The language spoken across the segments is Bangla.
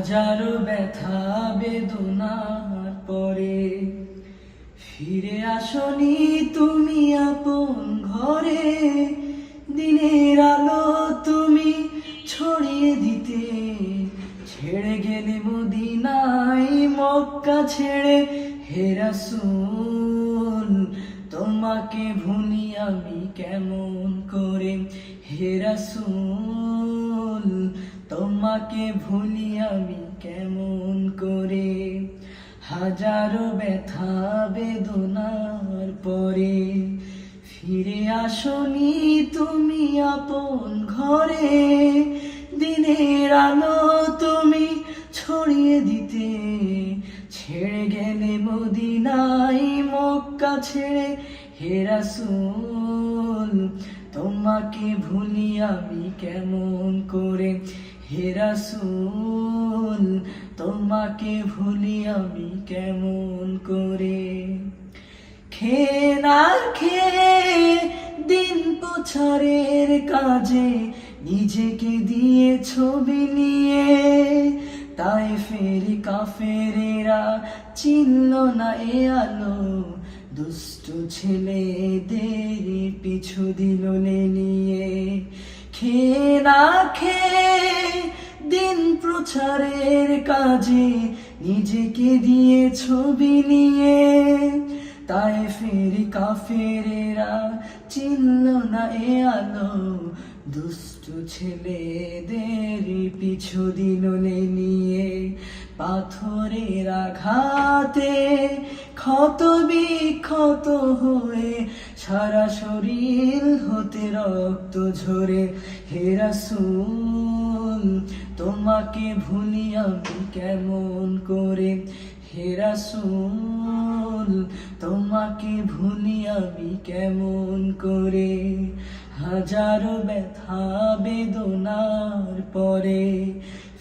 হাজারো ব্যথা বেদনার পরে ফিরে আসনি তুমি আপন ঘরে। দিনের আলো তুমি ছড়িয়ে দিতে ছেড়ে গেলে মদিনাই মক্কা ছেড়ে হেরাসুন তোমাকে ভুলি আমি কেমন করে? হেরাসুন তোমাকে ভুলি আমি কেমন করে? হাজারো ব্যথা, বেদনার পরে ফিরে আসনি তুমি আপন ঘরে। দিনের আলো তুমি ছড়িয়ে দিতে, ছেড়ে গেলে মদিনাই মক্কা ছেড়ে হেরাসুল তোমাকে ভুলি আমি কেমন করে? হেরাসুল তোমাকে ভুলি আমি কেমন করে? খেনার খেয়ে দিন প্রচারের কাজে নিজেকে দিয়ে ছবি নিয়ে তাই ফেরি কাফেরেরা চিনল না এ আলো। দুষ্ট ছেলেদের পিছু দিল নিয়ে। খেয়ে না খেয়ে দিন প্রচারের কাজে। নিজেকে দিয়ে ছবি নিয়ে তাই ফেরি কাফেরেরা চিনল না এ আলো। দুষ্টু ছেলেদের পিছু দিল নিয়ে পাথরের আঘাতে ক্ষত বিক্ষত হয়ে সারা শরীর হতে রক্ত ঝরে। হেরাসুল তোমাকে ভুলি আমি কেমন করে? হেরাসুল তোমাকে ভুলি আমি কেমন করে? হাজারো ব্যথা বেদনার পরে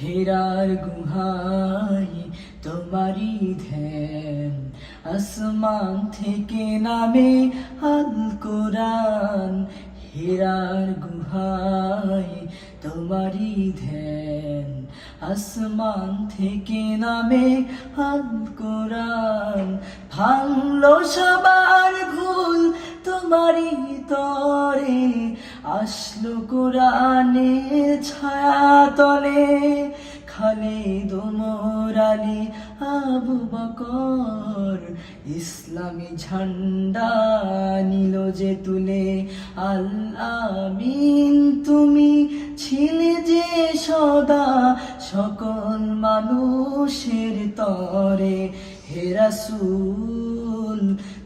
হেরার গুহাই তোমারই ধ্যান। আসমান থেকে নামে আল কোরআন। হেরার গুহাই তোমারি ধ্যান। আসমান থেকে নামে আল কোরআন। ভাঙলো সবার ভুল তোমারই তরে। আসলো কোরআনের ছায়া তলে খালে দোমর আলী আবু বকর ইসলামী ঝান্ডা নিল যে তুলে। আল্লামিন তুমি ছিলে যে সদা সকল মানুষের তরে। হেরাসুল